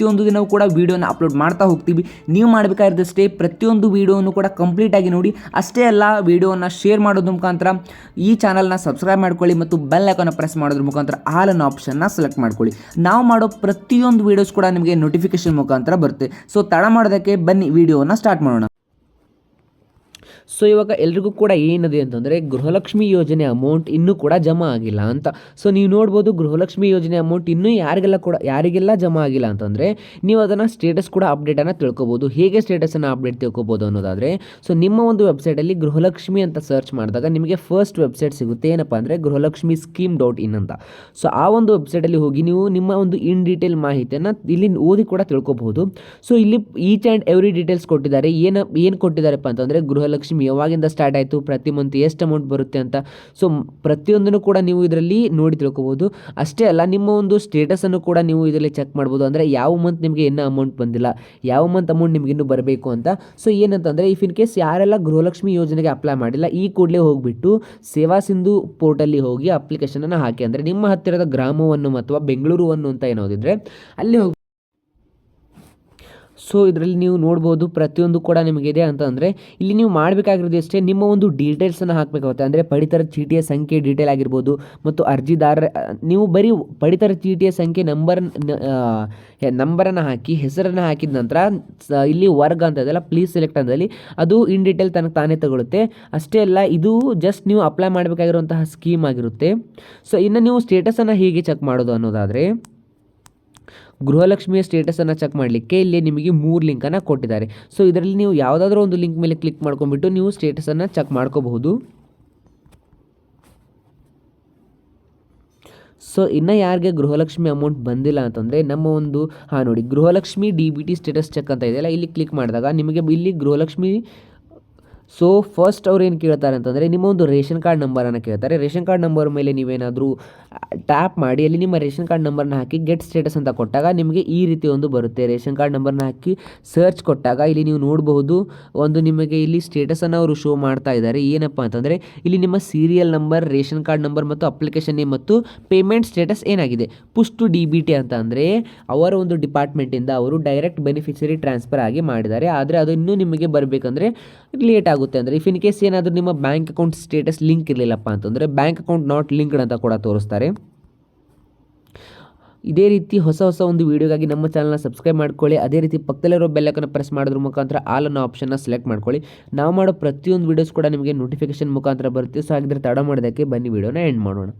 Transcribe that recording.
ಪ್ರತಿಯೊಂದು ದಿನವೂ ಕೂಡ ವೀಡಿಯೋನ ಅಪ್ಲೋಡ್ ಮಾಡ್ತಾ ಹೋಗ್ತೀವಿ. ನೀವು ಮಾಡಬೇಕಾಗಿದ್ದಷ್ಟೇ ಪ್ರತಿಯೊಂದು ವೀಡಿಯೋನು ಕೂಡ ಕಂಪ್ಲೀಟಾಗಿ ನೋಡಿ. ಅಷ್ಟೇ ಅಲ್ಲ, ವೀಡಿಯೋನ ಶೇರ್ ಮಾಡೋದ್ರ ಮುಖಾಂತರ ಈ ಚಾನಲ್ನ ಸಬ್ಸ್ಕ್ರೈಬ್ ಮಾಡ್ಕೊಳ್ಳಿ ಮತ್ತು ಬೆಲ್ ಐಕಾನ ಪ್ರೆಸ್ ಮಾಡೋದ್ರ ಮುಖಾಂತರ ಆಲ್ ಅನ್ನೋ ಆಪ್ಷನ್ನ ಸೆಲೆಕ್ಟ್ ಮಾಡ್ಕೊಳ್ಳಿ. ನಾವು ಮಾಡೋ ಪ್ರತಿಯೊಂದು ವೀಡಿಯೋಸ್ ಕೂಡ ನಿಮಗೆ ನೋಟಿಫಿಕೇಶನ್ ಮುಖಾಂತರ ಬರುತ್ತೆ. ಸೊ ತಡ ಮಾಡೋದಕ್ಕೆ ಬನ್ನಿ, ವೀಡಿಯೋನ ಸ್ಟಾರ್ಟ್ ಮಾಡೋಣ. ಸೊ ಇವಾಗ ಎಲ್ರಿಗೂ ಕೂಡ ಏನಿದೆ ಅಂತಂದರೆ ಗೃಹಲಕ್ಷ್ಮಿ ಯೋಜನೆ ಅಮೌಂಟ್ ಇನ್ನೂ ಕೂಡ ಜಮಾ ಆಗಿಲ್ಲ ಅಂತ. ಸೊ ನೀವು ನೋಡ್ಬೋದು ಗೃಹಲಕ್ಷ್ಮಿ ಯೋಜನೆ ಅಮೌಂಟ್ ಇನ್ನೂ ಯಾರಿಗೆಲ್ಲ ಕೂಡ, ಯಾರಿಗೆಲ್ಲ ಜಮಾ ಆಗಿಲ್ಲ ಅಂತಂದರೆ ನೀವು ಅದನ್ನು ಸ್ಟೇಟಸ್ ಕೂಡ ಅಪ್ಡೇಟನ್ನು ತಿಳ್ಕೊಬೋದು. ಹೇಗೆ ಸ್ಟೇಟಸನ್ನು ಅಪ್ಡೇಟ್ ತಿಳ್ಕೊಬೋದು ಅನ್ನೋದಾದರೆ ಸೊ ನಿಮ್ಮ ಒಂದು ವೆಬ್ಸೈಟಲ್ಲಿ ಗೃಹಲಕ್ಷ್ಮಿ ಅಂತ ಸರ್ಚ್ ಮಾಡಿದಾಗ ನಿಮಗೆ ಫಸ್ಟ್ ವೆಬ್ಸೈಟ್ ಸಿಗುತ್ತೆ. ಏನಪ್ಪ ಅಂದರೆ ಗೃಹಲಕ್ಷ್ಮಿ ಸ್ಕೀಮ್ ಡಾಟ್ ಇನ್ ಅಂತ. ಸೊ ಆ ಒಂದು ವೆಬ್ಸೈಟಲ್ಲಿ ಹೋಗಿ ನೀವು ನಿಮ್ಮ ಒಂದು ಇನ್ ಡೀಟೇಲ್ ಮಾಹಿತಿಯನ್ನು ಇಲ್ಲಿ ಓದಿ ಕೂಡ ತಿಳ್ಕೊಬಹುದು ಸೊ ಇಲ್ಲಿ ಈಚ್ ಆ್ಯಂಡ್ ಎವ್ರಿ ಡೀಟೇಲ್ಸ್ ಕೊಟ್ಟಿದ್ದಾರೆ. ಏನು ಏನು ಕೊಟ್ಟಿದ್ದಾರೆಪ್ಪ ಅಂತಂದರೆ ಗೃಹಲಕ್ಷ್ಮಿ ಯಾವಾಗಿಂದ ಸ್ಟಾರ್ಟ್ ಆಯಿತು, ಪ್ರತಿ ಮಂತ್ ಎಷ್ಟು ಅಮೌಂಟ್ ಬರುತ್ತೆ ಅಂತ. ಸೊ ಪ್ರತಿಯೊಂದನ್ನು ಕೂಡ ನೀವು ಇದರಲ್ಲಿ ನೋಡಿ ತಿಳ್ಕೊಬೋದು. ಅಷ್ಟೇ ಅಲ್ಲ, ನಿಮ್ಮ ಒಂದು ಸ್ಟೇಟಸನ್ನು ಕೂಡ ನೀವು ಇದರಲ್ಲಿ ಚೆಕ್ ಮಾಡ್ಬೋದು. ಅಂದರೆ ಯಾವ ಮಂತ್ ನಿಮಗೆ ಇನ್ನೂ ಅಮೌಂಟ್ ಬಂದಿಲ್ಲ, ಯಾವ ಮಂತ್ ಅಮೌಂಟ್ ನಿಮಗೆ ಇನ್ನೂ ಬರಬೇಕು ಅಂತ. ಸೊ ಏನಂತಂದರೆ ಇಫ್ ಇನ್ ಕೇಸ್ ಯಾರೆಲ್ಲ ಗೃಹಲಕ್ಷ್ಮಿ ಯೋಜನೆಗೆ ಅಪ್ಲೈ ಮಾಡಿಲ್ಲ, ಈ ಕೂಡಲೇ ಹೋಗಿಬಿಟ್ಟು ಸೇವಾ ಸಿಂಧು ಪೋರ್ಟಲ್ಲಿ ಹೋಗಿ ಅಪ್ಲಿಕೇಶನನ್ನು ಹಾಕಿ, ಅಂದರೆ ನಿಮ್ಮ ಹತ್ತಿರದ ಗ್ರಾಮವನ್ನು ಅಥವಾ ಬೆಂಗಳೂರುವನ್ನು ಅಂತ ಏನೋದಿದ್ರೆ ಅಲ್ಲಿ ಹೋಗಿ ಸೊ ಇದರಲ್ಲಿ ನೀವು ನೋಡ್ಬೋದು ಪ್ರತಿಯೊಂದು ಕೂಡ ನಿಮಗಿದೆ ಅಂತಂದರೆ, ಇಲ್ಲಿ ನೀವು ಮಾಡಬೇಕಾಗಿರೋದು ಅಷ್ಟೇ ನಿಮ್ಮ ಒಂದು ಡೀಟೇಲ್ಸನ್ನು ಹಾಕಬೇಕಾಗುತ್ತೆ. ಅಂದರೆ ಪಡಿತರ ಚೀಟಿಯ ಸಂಖ್ಯೆ ಡೀಟೇಲ್ ಆಗಿರ್ಬೋದು ಮತ್ತು ಅರ್ಜಿದಾರರ, ನೀವು ಬರೀ ಪಡಿತರ ಚೀಟಿಯ ಸಂಖ್ಯೆ ನಂಬರ್ ನಂಬರನ್ನು ಹಾಕಿ, ಹೆಸರನ್ನು ಹಾಕಿದ ನಂತರ ಇಲ್ಲಿ ವರ್ಗ ಅಂತ ಇದೆಲ್ಲ ಪ್ಲೀಸ್ ಸೆಲೆಕ್ಟ್ ಅಂತಲ್ಲಿ ಅದು ಇನ್ ಡೀಟೇಲ್ ತನಕ ತಾನೇ ತಗೊಳುತ್ತೆ. ಅಷ್ಟೇ ಅಲ್ಲ, ಇದು ಜಸ್ಟ್ ನೀವು ಅಪ್ಲೈ ಮಾಡಬೇಕಾಗಿರುವಂತಹ ಸ್ಕೀಮ್ ಆಗಿರುತ್ತೆ. ಸೊ ಇನ್ನು ನೀವು ಸ್ಟೇಟಸನ್ನು ಹೇಗೆ ಚೆಕ್ ಮಾಡೋದು ಅನ್ನೋದಾದರೆ ಗೃಹಲಕ್ಷ್ಮಿಯ ಸ್ಟೇಟಸನ್ನು ಚೆಕ್ ಮಾಡಲಿಕ್ಕೆ ಇಲ್ಲಿ ನಿಮಗೆ ಮೂರು ಲಿಂಕನ್ನು ಕೊಟ್ಟಿದ್ದಾರೆ. ಸೊ ಇದರಲ್ಲಿ ನೀವು ಯಾವುದಾದ್ರೂ ಒಂದು ಲಿಂಕ್ ಮೇಲೆ ಕ್ಲಿಕ್ ಮಾಡ್ಕೊಂಡ್ಬಿಟ್ಟು ನೀವು ಸ್ಟೇಟಸನ್ನು ಚೆಕ್ ಮಾಡ್ಕೋಬಹುದು. ಸೊ ಇನ್ನು ಯಾರಿಗೆ ಗೃಹಲಕ್ಷ್ಮಿ ಅಮೌಂಟ್ ಬಂದಿಲ್ಲ ಅಂತಂದರೆ, ನಮ್ಮ ಒಂದು, ಹಾಂ ನೋಡಿ, Gruhalakshmi D B T status check ಅಂತ ಇದೆಯಲ್ಲ, ಇಲ್ಲಿ ಕ್ಲಿಕ್ ಮಾಡಿದಾಗ ನಿಮಗೆ ಇಲ್ಲಿ ಗೃಹಲಕ್ಷ್ಮಿ ಸೊ ಫಸ್ಟ್ ಅವ್ರು ಏನು ಕೇಳ್ತಾರೆ ಅಂತಂದರೆ, ನಿಮ್ಮ ಒಂದು ರೇಷನ್ ಕಾರ್ಡ್ ನಂಬರನ್ನು ಕೇಳ್ತಾರೆ. ರೇಷನ್ ಕಾರ್ಡ್ ನಂಬರ್ ಮೇಲೆ ನೀವೇನಾದರೂ ಟ್ಯಾಪ್ ಮಾಡಿ, ಅಲ್ಲಿ ನಿಮ್ಮ ರೇಷನ್ ಕಾರ್ಡ್ ನಂಬರ್ನ ಹಾಕಿ ಗೆಟ್ ಸ್ಟೇಟಸ್ ಅಂತ ಕೊಟ್ಟಾಗ ನಿಮಗೆ ಈ ರೀತಿ ಒಂದು ಬರುತ್ತೆ. ರೇಷನ್ ಕಾರ್ಡ್ ನಂಬರ್ನ ಹಾಕಿ ಸರ್ಚ್ ಕೊಟ್ಟಾಗ ಇಲ್ಲಿ ನೀವು ನೋಡಬಹುದು, ಒಂದು ನಿಮಗೆ ಇಲ್ಲಿ ಸ್ಟೇಟಸನ್ನು ಅವರು ಶೋ ಮಾಡ್ತಾ ಇದ್ದಾರೆ. ಏನಪ್ಪ ಅಂತಂದರೆ, ಇಲ್ಲಿ ನಿಮ್ಮ serial number ration card number ಮತ್ತು ಅಪ್ಲಿಕೇಶನ್ ನೇಮ್ ಮತ್ತು ಪೇಮೆಂಟ್ ಸ್ಟೇಟಸ್ ಏನಾಗಿದೆ? ಪುಷ್ಟು ಡಿ ಬಿ ಟಿ ಅಂತ ಅಂದರೆ, ಅವರ ಒಂದು ಡಿಪಾರ್ಟ್ಮೆಂಟಿಂದ ಅವರು ಡೈರೆಕ್ಟ್ ಬೆನಿಫಿಷರಿ ಟ್ರಾನ್ಸ್ಫರ್ ಆಗಿ ಮಾಡಿದ್ದಾರೆ. ಆದರೆ ಅದು ಇನ್ನೂ ನಿಮಗೆ ಬರಬೇಕಂದ್ರೆ ಲೇಟ್ ಆಗುತ್ತೆ? ಅಂದರೆ ಇಫ್ ಇನ್ ಕೇಸ್ ಏನಾದರೂ ನಿಮ್ಮ ಬ್ಯಾಂಕ್ ಅಕೌಂಟ್ ಸ್ಟೇಟಸ್ ಲಿಂಕ್ ಇರಲಿಲ್ಲಪ್ಪ ಅಂತಂದರೆ ಬ್ಯಾಂಕ್ ಅಕೌಂಟ್ ನಾಟ್ ಲಿಂಕ್ಡ್ ಅಂತ ಕೂಡ ತೋರಿಸ್ತಾರೆ. ಇದೇ ರೀತಿ ಹೊಸ ಹೊಸ ಒಂದು ವೀಡಿಯೋಗಾಗಿ ನಮ್ಮ ಚಾನಲ್ನ ಸಬ್ಸ್ಕ್ರೈಬ್ ಮಾಡ್ಕೊಳ್ಳಿ. ಅದೇ ರೀತಿ ಪಕ್ಕದಲ್ಲಿರೋ ಬೆಲ್ಲಕನ್ನು ಪ್ರೆಸ್ ಮಾಡೋದ್ರ ಮುಖಾಂತರ ಆಲ್ ಅನ್ನೋ ಆಪ್ಷನ್ನ ಸೆಲೆಕ್ಟ್ ಮಾಡ್ಕೊಳ್ಳಿ. ನಾವು ಮಾಡೋ ಪ್ರತಿಯೊಂದು ವೀಡಿಯೋಸ್ ಕೂಡ ನಿಮಗೆ ನೋಟಿಫಿಕೇಶನ್ ಮುಖಾಂತರ ಬರುತ್ತೆ. ಸೊ ಹಾಗಿದ್ರೆ ತಡ ಮಾಡೋದಕ್ಕೆ ಬನ್ನಿ. ವೀಡಿಯೋನ ಎಂಡ್ ಮಾಡೋಣ.